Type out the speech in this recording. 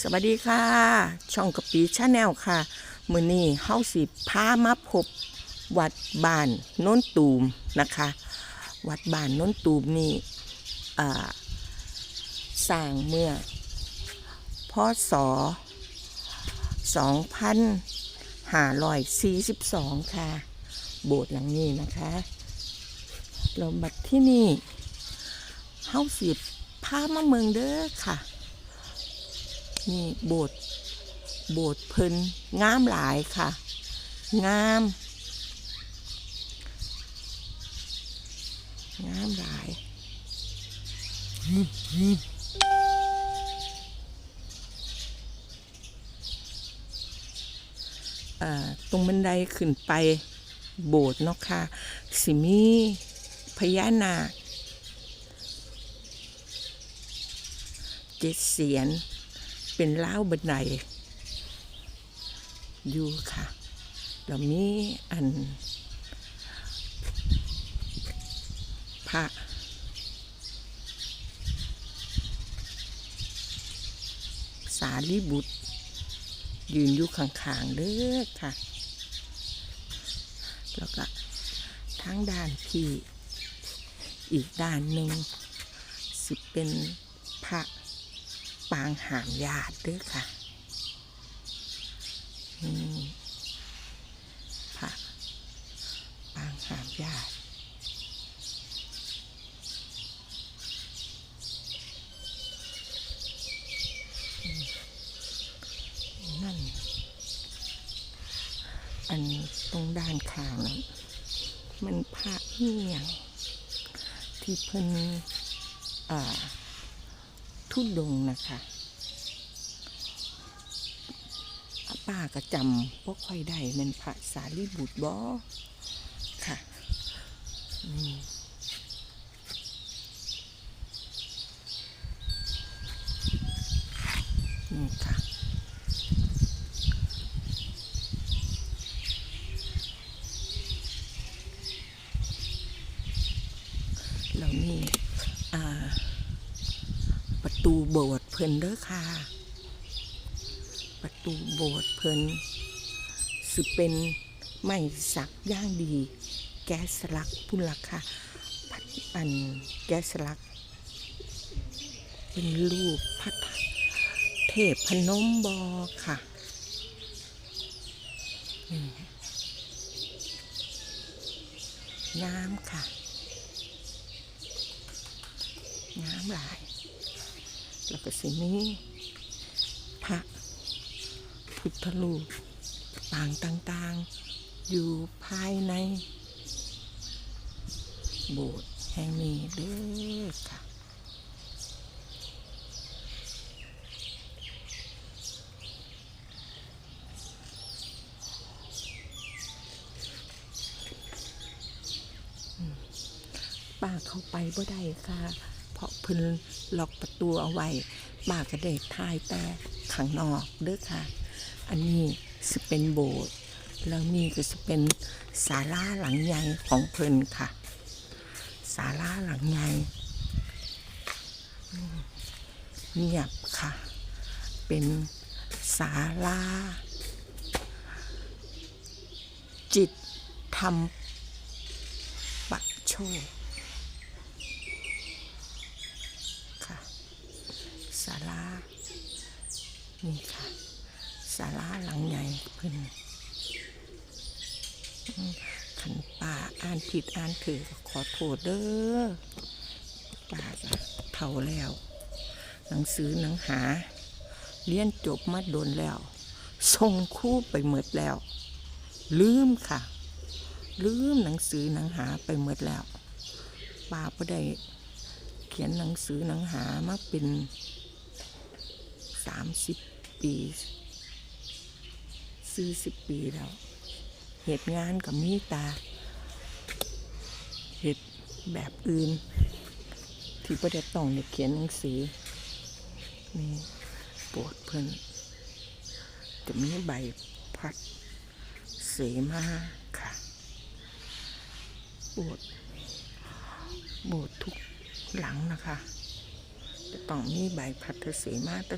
สวัสดีค่ะ ช่องกะปีชาแนลค่ะ มือนี้เฮาสิพามาพบวัดบ้านโน้นตูมนะคะ วัดบ้านโน้นตูมนี่สร้างเมื่อพศ2542 ค่ะ โบสถ์หลังนี้นะคะเราบัดที่นี่เฮาสิพามาเมืองเด้อค่ะ นี่โบสถ์โบสถ์เพิ่นงามหลายค่ะ งาม งามหลายตรงบันไดขึ้นไปโบสถ์เนาะค่ะ สิมีพญานาคเจ็ดเสียน เป็นล้าวบันไดอยู่ค่ะแล้วมีอัน พระสารีบุตร ยืนอยู่ข้างๆเด้อค่ะ แล้วก็ทั้งด้านที่อีกด้านหนึ่งสิเป็นพระ ปางหามญาติด้อค่ะนี่พระปางหามญาตินั่น อันตรงด้านข้างนั้นมันพระเหียงที่เพิ่นอ่า ทุดงนะคะป้าก็จำพวกค่อยได้เป็นพระสารีบุตรบอค่ะอืมนี่ค่ะ แล้วนี่อ่า ประตู โบสถ์เพิ่นเด้อค่ะ ประตูโบสถ์เพิ่นสิเป็นไม้สักย่างดี แก๊สลักพุ่นละค่ะพัดอันแก๊สลัก เป็นรูปพระเทพพนมบอค่ะอืมงามค่ะงามหลาย แล้วก็สิมีพระพุทธรูปปางต่างๆ อยู่ภายใน โบสถ์แห่งนี้เด้อค่ะป้าเข้าไปบ่ได้ค่ะ เพราะเพิ่นล็อกประตูเอาไว้ป้าก็ได้ทายแต่ข้างนอกเด้อค่ะ อันนี้สิเป็นโบสถ์แล้วนี่ก็จะเป็นศาลาหลังใหญ่ของเพิ่นค่ะศาลาหลังใหญ่เงียบค่ะ เป็นศาลาจิตธรรมปะโชค ค่ะศาลานี่ค่ะศาลาหลังใหญ่เพิ่นอืมขันป่าอ่านผิดอ่านถือขอโทษเด้อป่าเท่าแล้ว หนังสือหนังหา เรียนจบมาโดนแล้วส่งคู่ไปหมดแล้ว ลืมค่ะ ลืมหนังสือหนังหาไปหมดแล้วป้าก็ได้เขียนหนังสือหนังหามาเป็น สามสิบปีสี่สิบปีแล้วเหตุงานกับมีตาเหตุแบบอื่น ที่ประเด็ต้องเนี่ยเขียนหนังสือนี่ปวดเพิ่นจะมีใบพัดเสมาค่ะปวดโบสถ์ทุกหลังนะคะ จะต้องมีใบพัดเสมาแต